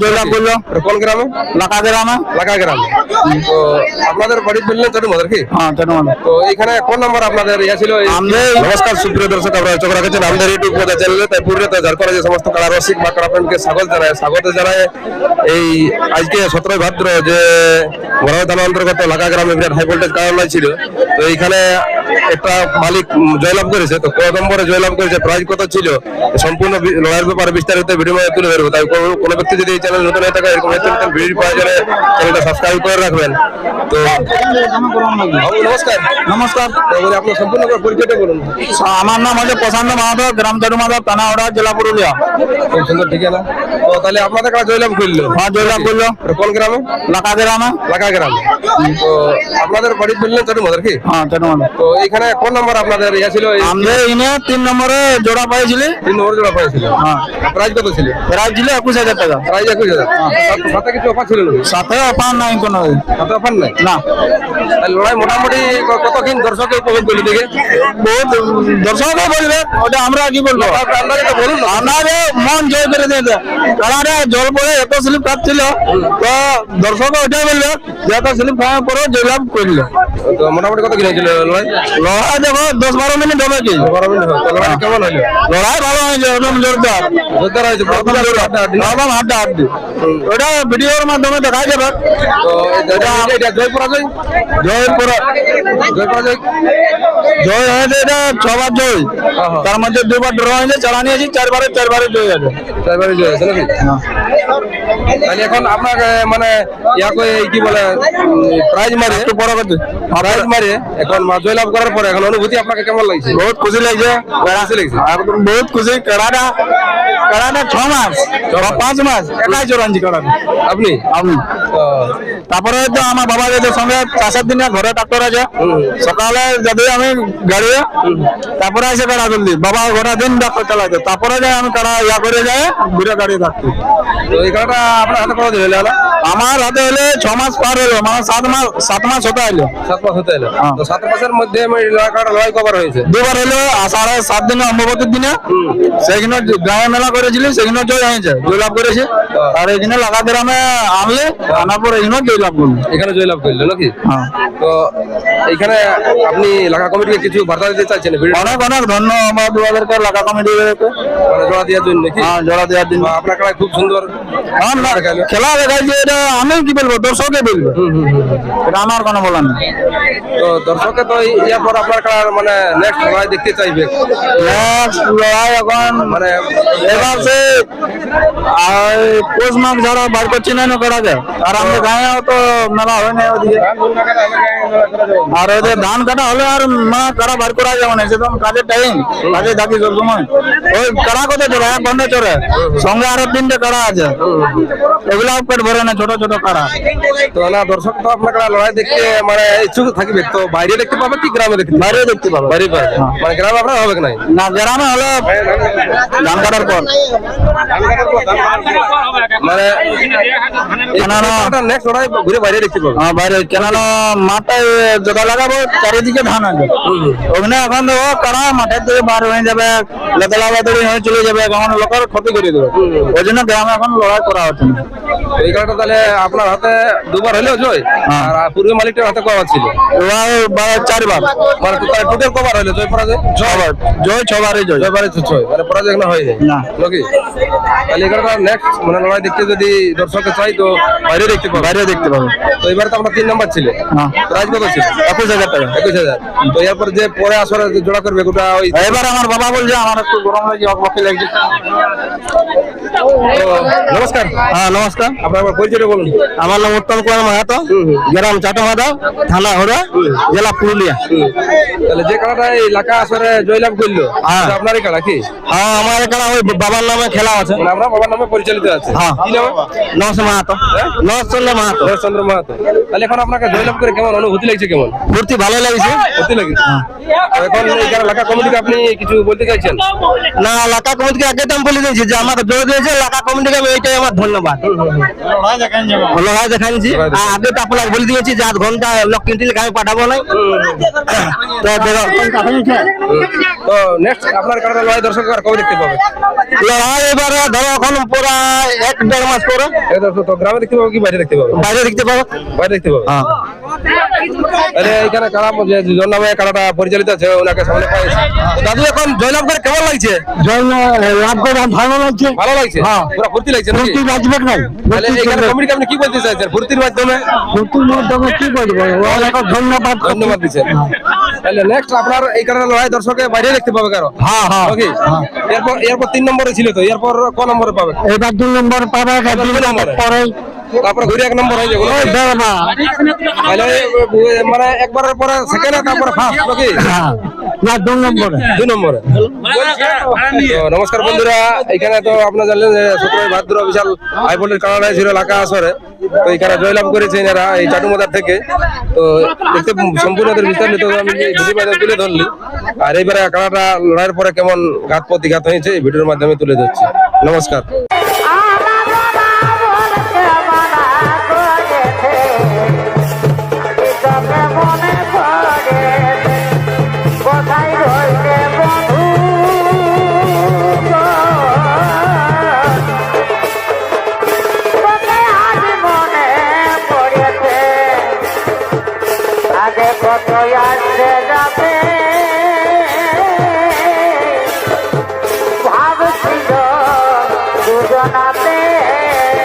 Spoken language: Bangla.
জয়লাভ করল এটা কোন গ্রামে? লাকা গ্রামে। লাগা গ্রামে। তো আপনাদের বাড়ি বললেন চটু কি? হ্যাঁ কেন তো এখানে কোন নম্বর আপনাদের ইয়া ছিল? এই- আমাদের নমস্কার সুপ্রিয় দর্শক আপনারা চোখ রাখছেন আমাদের ইউটিউব চ্যানেলে তাই পুরুলিয়াতে ঝাড়খণ্ডে যে সমস্ত কারা রসিক বা কারা প্রেমকে স্বাগত জানায় স্বাগত জানায় এই আজকে সতেরোই ভাদ্র যে বড় থানা অন্তর্গত লাগা গ্রামে বিরাট হাই ভোল্টেজ কারণ ছিল। তো এইখানে একটা মালিক জয়লাভ করেছে। তো কত নম্বরে জয়লাভ করেছে? প্রাইজ কত ছিল? সম্পূর্ণ লড়াইয়ের ব্যাপারে বিস্তারিত ভিডিও তুলে ধরবো। তাই কোনো- ব্যক্তি যদি চ্যানেল নতুন হয়ে থাকে এরকম নতুন ভিডিও পাওয়া গেলে চ্যানেলটা সাবস্ক্রাইব করে রাখবেন। তো নমস্কার। নমস্কার। আপনার সম্পূর্ণ পরিচয়টা বলুন। আমার নাম হচ্ছে প্রশান্ত মাহাতো গ্রাম চটু মাধব থানা জেলা পুরুলিয়া। খুব সুন্দর ঠিকানা। তো তাহলে আপনাদের কাছে জয়লাভ করল। হ্যাঁ জয়লাভ করল। কোন গ্রামে? লাকা গ্রামে। লাগা গ্রামে। তো আপনাদের বাড়ি বললেন চটু মধ্যে কি? হ্যাঁ চটু মাধব তো এখানে কোন নম্বর আপনাদের ইয়া ছিল? আমাদের ইনে তিন নম্বরে জোড়া পাইছিলি। তিন নম্বর জোড়া পাইছিল। হ্যাঁ। প্রাইজ কত ছিল? প্রাইজ ছিল একুশ হাজার টাকা। প্রাইজ একুশ হাজার সাথে- সাথে কিছু অফার ছিল? সাথে অফার নাই কোনো। সাথে অফার নাই? না। লড়াই মোটামুটি কতক্ষণ দর্শক উপভোগ করল দেখে? বহুত দর্শক বলবে ওটা আমরা কি বলব? আপনার বলুন। আমাদের মন জয় করে দিয়েছে। কারণ জল পরে এত স্লিপ কাটছিল তো দর্শক ওটাই বলল যে এত স্লিপ খাওয়ার পরেও জয়লাভ করল। তো মোটামুটি কত কিনেছিল লড়াই? লড়াই দেখো দশ বারো মিনিট হবে কি? বারো মিনিট। লড়াই কেমন হলো? লড়াই ভালো হয়েছে একদম জোরদার। জোরদার হয়েছে একদম হাড্ডা হাড্ডি ওটা ভিডিওর মাধ্যমে দেখা যাবে তো এটা জয় পরাজয়? জয়পুর জয় পরাজয়? জয় হয়েছে এটা ছবার জয়। তার মধ্যে দুবার ড্র হয়েছে চালা নিয়েছি চারবারে চারবারে জয় আছে ড্রাইভারে জয় আছে নাকি? তাহলে এখন আপনাকে মানে ইয়া করে কি বলে প্রাইজ মারে। একটু বড় কথা প্রাইজ মারে এখন মা জয়লাভ করার পরে এখন অনুভূতি আপনাকে কেমন লাগছে? বহুত খুশি লাগছে। খুশি লাগছে? একদম বহুত খুশি। কেড়াটা কেড়াটা ছ মাস বা পাঁচ মাস। একাই চোরাঞ্জি কেড়াটা আপনি? আমি তারপরে তো আমার বাবা যেতে সঙ্গে চাষের দিনে ঘরে ডাক্তার আছে। সকালে যদি আমি গাড়ি তারপরে এসে কাড়া তুললি বাবা গোটা দিন ডাক্তার চালাতে তারপরে যাই আমি কাড়া ইয়া করে যাই ঘুরে গাড়ি থাকতি। তো এই আপনার হাতে কত দিন আমার হাতে হলে ছ মাস পার হলো মানে সাত মাস সাত মাস হতে হলো। মাস হতে হ্যাঁ। তো সাত মাসের মধ্যে আমি এলাকাটা লড়াই কভার হয়েছে? দুবার হলো আষাঢ়ে সাত দিনে অম্ববতীর দিনে। সেখানে মেলা করেছিলি সেখানে জয় হয়েছে জয়লাভ করেছে। আর এখানে লাগাতে গ্রামে আনলে আনার পর এখানে জয়লাভ করল এখানে জয়লাভ করল নাকি? হ্যাঁ। তো এইখানে আপনি এলাকা কমিটিকে কিছু বার্তা দিতে চাইছেন? অনেক অনেক ধন্যবাদ ওদেরকে লাগা কমিটি মানে জোড়া দেওয়ার জন্য হ্যাঁ জোড়া দেওয়ার জন্য। আপনার খেলায় খুব সুন্দর হ্যাঁ। খেলা দেখাইছে এটা আমি কি বলব দর্শকে বলব। এটা আমার কোনো বলার নেই। তো দর্শকে তো ইয়ার পর আপনার খেলার মানে নেক্সট লড়াই দেখতে চাইবে। Next লড়াই এখন মানে এবার সে আর পৌষ মাঘ ছাড়া বার করছি না না করাকে আর আমাদের গায়ে তো মেলা হয় না ওদিকে আর ওদের ধান কাটা হলে আর মা কারা বার করা যাবে না সেরকম কাজের টাইম কাজে থাকি সব সময় ওই কারা কোথায় চলে এক ঘণ্টা চলে সঙ্গে আরও তিনটে কারা আছে। এগুলা পেট ভরে না ছোট ছোট কারা। তো না দর্শক তো আপনার খেলা লড়াই দেখতে মানে ইচ্ছুক থাকবে। তো বাইরে দেখতে পাবে কি গ্রামে দেখতে বাইরে দেখতে পাবো। বাইরে পাবে। মানে গ্রামে আপনার হবে নাই? না গ্রামে হলে ধান কাটার পর। মানে কেননা নেক্সট লড়াই ঘুরে বাইরে দেখতে পাবে। হ্যাঁ বাইরে কেননা মাঠে জোড়া লাগাবো চারিদিকে ধান আছে ওখানে এখন দেখো কারা? মাঠের থেকে বার হয়ে যাবে লেতলা লেতলি হয়ে চলে যাবে এখন লোকের ক্ষতি করে দেবে। ওই জন্য গ্রামে এখন লড়াই করা হচ্ছে না। এই খেলাটা তাহলে আপনার হাতে দুবার হলেও জয় হ্যাঁ। আর পূর্বে মালিকটার হাতে কবার ছিল? চারবার। মানে টোটাল কবার হলো? জয় পরাজয়? ছবার। জয় ছবারই জয়। বারে ছয় মানে পরাজয় এখনও হয়নি? না। নাকি? তাহলে এখানটা নেক্সট মানে লড়াই দেখতে যদি দর্শকে চাই তো বাইরে দেখতে পাবে। বাইরে দেখতে পাবে। তো এবার তো আমরা তিন নাম্বার ছিল। হ্যাঁ। প্রাইজ কত ছিল। একুশ হাজার টাকা একুশ হাজার। তো এরপর যে পরে আসরে জোড়া করবে ওটা ওই এবার আমার বাবা বলছে আমার একটু গরম লাগছে অকবকি লাগছে। নমস্কার। হ্যাঁ নমস্কার। আপনার পরিচয়টা বলুন। আমার নাম উত্তম কুমার মাহাতো গ্রাম চাটমাদা থানা হরা জেলা পুরুলিয়া। তাহলে যে খেলাটা এই এলাকা আসরে জয়লাভ করল হ্যাঁ। খেলা কি? হ্যাঁ আমার ওই বাবার নামে খেলা আছে। মানে আমরা বাবার নামে পরিচালিত আছে। হ্যাঁ। কি নামে? নমস্কার মাহাতো। নমস্কার মাহাতো। চন্দ্র মাহাতো। তাহলে এখন আপনাকে জয়লাভ করে কেমন অনুভূতি লাগছে কেমন? ফুর্তি ভালো লাগছে? সত্যি লাগছে এখন এই এলাকা কমিটিকে আপনি কিছু বলতে চাইছেন? না এলাকা কমিটিকে আগে তো আমি বলে দিয়েছি যে আমাকে জোর দিয়েছে এলাকা কমিটিকে আমি এইটাই আমার ধন্যবাদ। লড়াই দেখাইছি। আর আগে তো আপনাকে বলে দিয়েছি যে আধ ঘণ্টা লক কিনতে আমি পাঠাবো না তো তো নেক্সট আপনার কারণে লড়াই দর্শক আর কবে দেখতে পাবে? লড়াই এবারে ধরো এখন পুরা এক দেড় মাস পরে। তো গ্রামে দেখতে পাবে কি বাইরে দেখতে পাবে? বাইরে দেখতে পাবো। বাইরে দেখতে পাবে? হ্যাঁ তাহলে এখানে কারা কারাটা পরিচালিত আছে ওনাকে সামনে দাদু এখন কেমন লাগছে? ভালো লাগছে। ভালো লাগছে? পুরো ফুর্তি লাগছে নাকি? বাজবে নাই তাহলে এখানে কমিটিকে আপনি কি বলতে চাইছেন? ফুর্তির মাধ্যমে? নতুন মাধ্যমে কি বলব? অনেক ধন্যবাদ। ধন্যবাদ। দিচ্ছেন। তাহলে নেক্সট আপনার এই কারণে লড়াই দর্শকে বাইরে দেখতে পাবে কারও? হ্যাঁ হ্যাঁ। ওকে এরপর এরপর তিন নম্বরে ছিল তো এরপর ক নম্বরে পাবে? এবার দুই নম্বর পাবে পরে তারপরে ঘুরে এক নম্বর হয়ে যাবে। তাহলে মানে একবারের পরে সেকেন্ড তারপরে ফার্স্ট নাকি? হ্যাঁ। না দুই নম্বরে। দুই নম্বরে। নমস্কার বন্ধুরা এখানে তো আপনারা জানলেন যে সতেরোই ভাদ্র বিশাল হাইভোল্টেজ কানাডায় ছিল এলাকা আসরে। তো এখানে জয়লাভ করেছে এনারা এই চাটুমাদার থেকে। তো দেখতে সম্পূর্ণ বিস্তারিত আমি তুলে ধরলি। আর এইবারে কানাডা লড়াইয়ের পরে কেমন ঘাত প্রতিঘাত হয়েছে এই ভিডিওর মাধ্যমে তুলে ধরছি। নমস্কার। কত আসতে যাবে